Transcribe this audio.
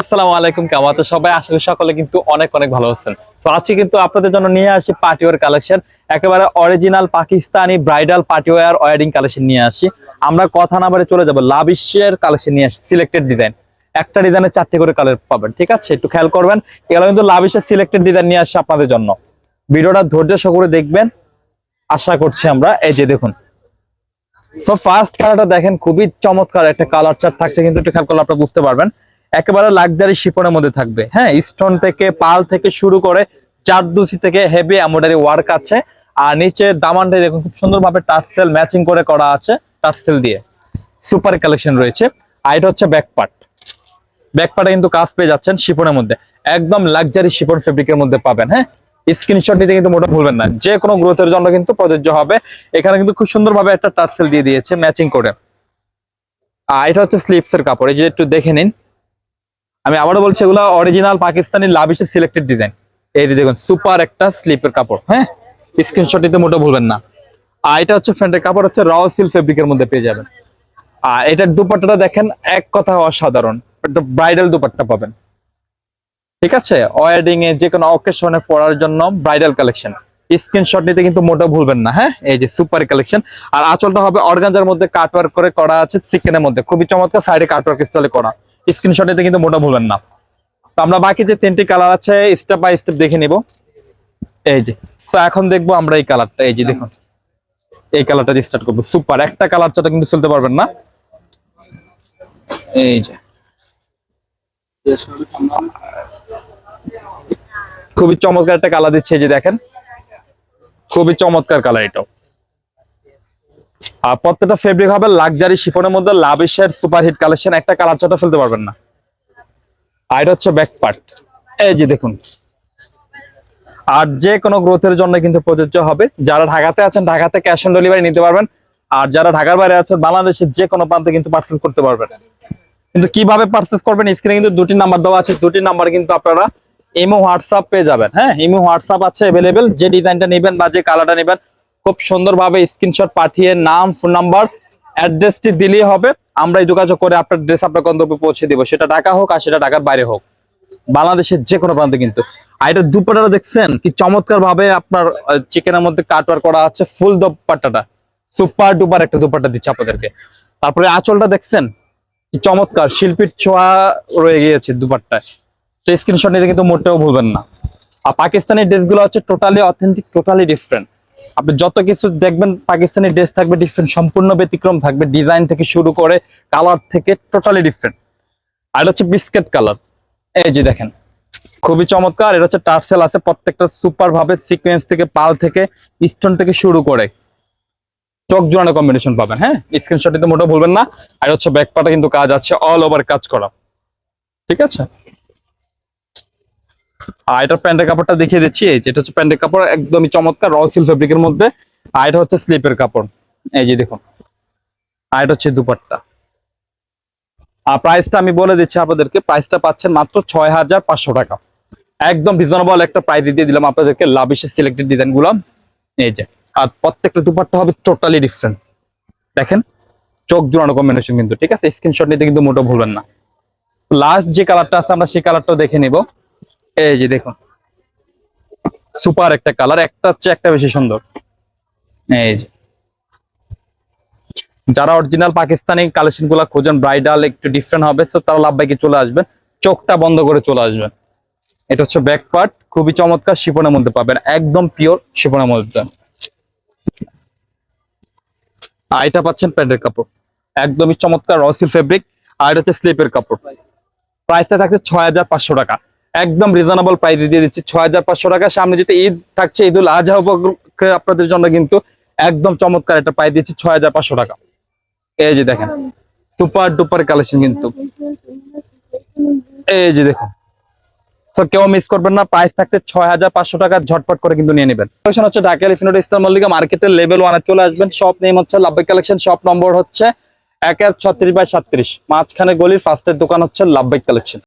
আসসালামু আলাইকুম, কেমন আছেন সবাই? আশা করি সকলে কিন্তু অনেক অনেক ভালো আছেন। তো আজকে কিন্তু আপনাদের জন্য নিয়ে আসি পার্টিওয়ার কালেকশন। একেবারে original Pakistani bridal party wear wearing collection নিয়ে আসি। আমরা কথা না বারে চলে যাব। লাভিশের কালেকশন নিয়ে আসি সিলেক্টেড ডিজাইন একটা ডিজাইনে চারটে করে কালার পাবেন, ঠিক আছে? একটু খেয়াল করবেন, এগুলো কিন্তু লাভিশের সিলেক্টেড ডিজাইন নিয়ে আসি আপনাদের জন্য। ভিডিওটা ধৈর্য সহকারে দেখবেন। আশা করছি আমরা, এই যে দেখুন। সো ফার্স্ট কালারটা দেখেন, খুবই চমৎকার একটা কালার চার্ট থাকছে, কিন্তু একটু খেয়াল করলে আপনারা বুঝতে পারবেন। একেবারে লাক্সারি শিপনের মধ্যে থাকবে। হ্যাঁ স্টোন থেকে পাল থেকে শুরু করে চারদুসি থেকে হেভি এমব্রয়ডারি ওয়ার্ক আছে। আর নিচে দামানটা দেখুন, খুব সুন্দরভাবে টার্সেল ম্যাচিং করে করা আছে টার্সেল দিয়ে। সুপার কালেকশন রয়েছে। আর এটা হচ্ছে ব্যাক পার্ট ব্যাক পার্টে কিন্তু কাজ পেয়ে যাচ্ছেন শিপনের মধ্যে। একদম লাক্সারি শিপন ফেব্রিকের মধ্যে পাবেন হ্যাঁ? স্ক্রিনশট নিতে কিন্তু মোটা ভুলবেন না। যে কোনো গ্রোথের জন্য কিন্তু প্রযোজ্য হবে। এখানে কিন্তু খুব সুন্দরভাবে একটা টার্সেল দিয়ে দিয়েছে ম্যাচিং করে। আর এটা হচ্ছে স্লিপস এর কাপড়, এই যে একটু দেখে নিন। আমি আবারও বলছি, এগুলো অরিজিনাল পাকিস্তানি লাভিসের সিলেক্টেড ডিজাইন এই যে দেখুন সুপার একটা স্লিপের কাপড় হ্যাঁ? স্ক্রিনশট নিতে মোটা ভুলবেন না। আর এটা হচ্ছে ফ্যান্টের কাপড়, হচ্ছে র সিল ফেব্রিকের মধ্যে পেয়ে যাবেন। আর এটার দুপাট্টাটা দেখেন, এক কথা অসাধারণ একটা ব্রাইডাল দুপাট্টা পাবেন। ঠিক আছে? ওয়েডিং এ যে কোনো অকেশনে পরার জন্য ব্রাইডাল কালেকশন স্ক্রিনশট নিতে কিন্তু মোটা ভুলবেন না হ্যাঁ? এই যে সুপার কালেকশন আর আঁচলটা হবে অর্গানজার মধ্যে কাটওয়ার্ক করে করা আছে সিকেনের মধ্যে। খুবই চমৎকার সাইডে কাটওয়ার্ক স্টাইলে করা। স্ক্রিনশট নিতে কিন্তু মোটা ভুলবেন না। তো আমরা বাকি যে তিনটি কালার আছে স্টেপ বাই স্টেপ দেখে নিব। এই যে, তো এখন দেখব আমরা এই কালারটা এই যে দেখুন, এই কালারটা দিয়ে স্টার্ট করব। সুপার একটা কালার চাটা কিন্তু চলতে পারবেন না। এই যে। খুবই চমৎকার একটা কালার দিচ্ছে যে দেখেন। খুবই চমৎকার কালার এটাও। আর প্রত্যেকটা ফেব্রিক হবে লাক্সারি শিফনের মধ্যে লাভিশের সুপারহিট কালেকশন একটা কালার চাটা ফেলতে পারবেন না। আর এটা হচ্ছে ব্যাক পার্ট এই যে দেখুন। আর যে কোনো গ্রোথের জন্য কিন্তু প্রযোজ্য হবে। যারা ঢাকাতে আছেন, ঢাকাতে ক্যাশ অন ডেলিভারি নিতে পারবেন। আর যারা ঢাকার বাইরে আছেন, বাংলাদেশের যে কোনো প্রান্তে কিন্তু পার্চেস করতে পারবেন। কিন্তু কীভাবে পার্চেস করবেন স্ক্রিনে কিন্তু দুটি নাম্বার দেওয়া আছে। দুটি নাম্বার কিন্তু আপনারা ইমো হোয়াটসঅ্যাপ পেয়ে যাবেন। হ্যাঁ ইমো হোয়াটসঅ্যাপ আছে অ্যাভেলেবেল যে ডিজাইনটা নেবেন বা যে কালারটা নেবেন খুব সুন্দরভাবে স্ক্রিনশট পাঠিয়ে নাম ফোন নাম্বার অ্যাড্রেসটি দিলেই হবে। আমরা যোগাযোগ করে আপনার ড্রেস আপনার গন্তব্যে পৌঁছে দিব। সেটা ঢাকা হোক আর সেটা ঢাকার বাইরে হোক। বাংলাদেশের যে কোনো প্রান্তে কিন্তু। আর এটা দুপাটাটা দেখছেন কি চমৎকার ভাবে আপনার চিকেনের মধ্যে কাটওয়ার করা আছে ফুল দুপাট্টাটা সুপার ডুপার একটা দুপাট্টা দিচ্ছে আপনাদেরকে। তারপরে আঁচলটা দেখছেন? কি চমৎকার, শিল্পীর ছোঁয়া রয়ে গিয়েছে দুপাট্টায়। তো স্ক্রিনশট নিতে কিন্তু মোটেও ভুলবেন না। আর পাকিস্তানি ড্রেসগুলো হচ্ছে টোটালি অথেন্টিক টোটালি ডিফারেন্ট আপনি যত কিছু দেখবেন, পাকিস্তানি ড্রেস থাকবে ডিফারেন্ট সম্পূর্ণ ব্যতিক্রম থাকবে ডিজাইন থেকে শুরু করে কালার থেকে টোটালি ডিফারেন্ট আর এটা হচ্ছে বিস্কেট কালার এই যে দেখেন, খুবই চমৎকার। এটা হচ্ছে টার্সেল আছে, প্রত্যেকটা সুপার ভাবে সিকোয়েন্স থেকে, পাল থেকে স্টোন থেকে শুরু করে। চোখ জোড়ানো কম্বিনেশন পাবেন হ্যাঁ? স্ক্রিনশট দিতে মোটেও ভুলবেন না। আর হচ্ছে ব্যাক পাটা কিন্তু কাজ আছে অল ওভার কাজ করা। ঠিক আছে? আর এটা প্যান্টের কাপড়টা দেখিয়ে দিচ্ছি, এই যে এটা হচ্ছে প্যান্টের কাপড়, একদমই চমৎকার র সিল ফেব্রিকের মধ্যে। আর এটা হচ্ছে স্লিপের কাপড়, এই যে আর এটা হচ্ছে দুপাট্টা। আর প্রাইসটা আমি বলে দিচ্ছি আপনাদেরকে প্রাইসটা পাচ্ছেন মাত্র ছয় হাজার পাঁচশো টাকা। একদম রিজনেবল একটা প্রাইস দিয়ে দিলাম আপনাদেরকে, লাভিশের সিলেক্টেড ডিজাইনগুলো এই যে, আর প্রত্যেকটা দুপাট্টা হবে টোটালি ডিফারেন্ট দেখেন, চোখ জোড়ানো কম্বিনেশন কিন্তু, ঠিক আছে? স্ক্রিনশট নিতে কিন্তু মোটেও ভুলবেন না। লাস্ট যে কালারটা আছে, আমরা সেই কালারটাও দেখে নিব। এই যে দেখুন। সুপার একটা কালার, একটা হচ্ছে একটা বেশি সুন্দর। এই যে। যারা অরিজিনাল পাকিস্তানি কালেকশনগুলা খোঁজেন ব্রাইডাল একটু ডিফারেন্ট হবে তো তারা লাভ বাইকে চলে আসবেন, চোখটা বন্ধ করে চলে আসবেন। এটা হচ্ছে ব্যাক পার্ট খুবই চমৎকার শিপনের মধ্যে পাবেন, একদম পিওর শিপনের মধ্যে। আর এটা পাচ্ছেন প্যান্টের কাপড়, একদমই চমৎকার রসিল ফেব্রিক আর এটা হচ্ছে স্লিপের কাপড়। প্রাইসটা থাকছে ছয় হাজার পাঁচশো টাকা। একদম রিজনেবল প্রাইস দিয়ে দিচ্ছি। ছয় হাজার পাঁচশো টাকা। সামনে যেতে ঈদ থাকছে, ঈদুল আজহা উপলক্ষে আপনাদের জন্য কিন্তু একদম চমৎকার একটা প্রাইস দিচ্ছি ছয় হাজার পাঁচশো টাকা। এই যে দেখেন সুপার ডুপার কালেকশন কিন্তু। এই যে দেখুন। কেউ মিস করবেন না প্রাইস থাকতে ছয় হাজার পাঁচশো টাকা, ঝটপট করে কিন্তু নিয়ে নেবেন। কালেকশন হচ্ছে ঢাকা এলিফিনোড ইসলাম মল্লিকা মার্কেটের লেভেল ওয়ানে চলে আসবেন। শপ নেম হচ্ছে লাভবাই কালেকশন শপ নম্বর হচ্ছে এক এক ছত্রিশ বাই সাতত্রিশ। মাঝখানে গলির ফার্স্টের দোকান হচ্ছে লাভবাই কালেকশন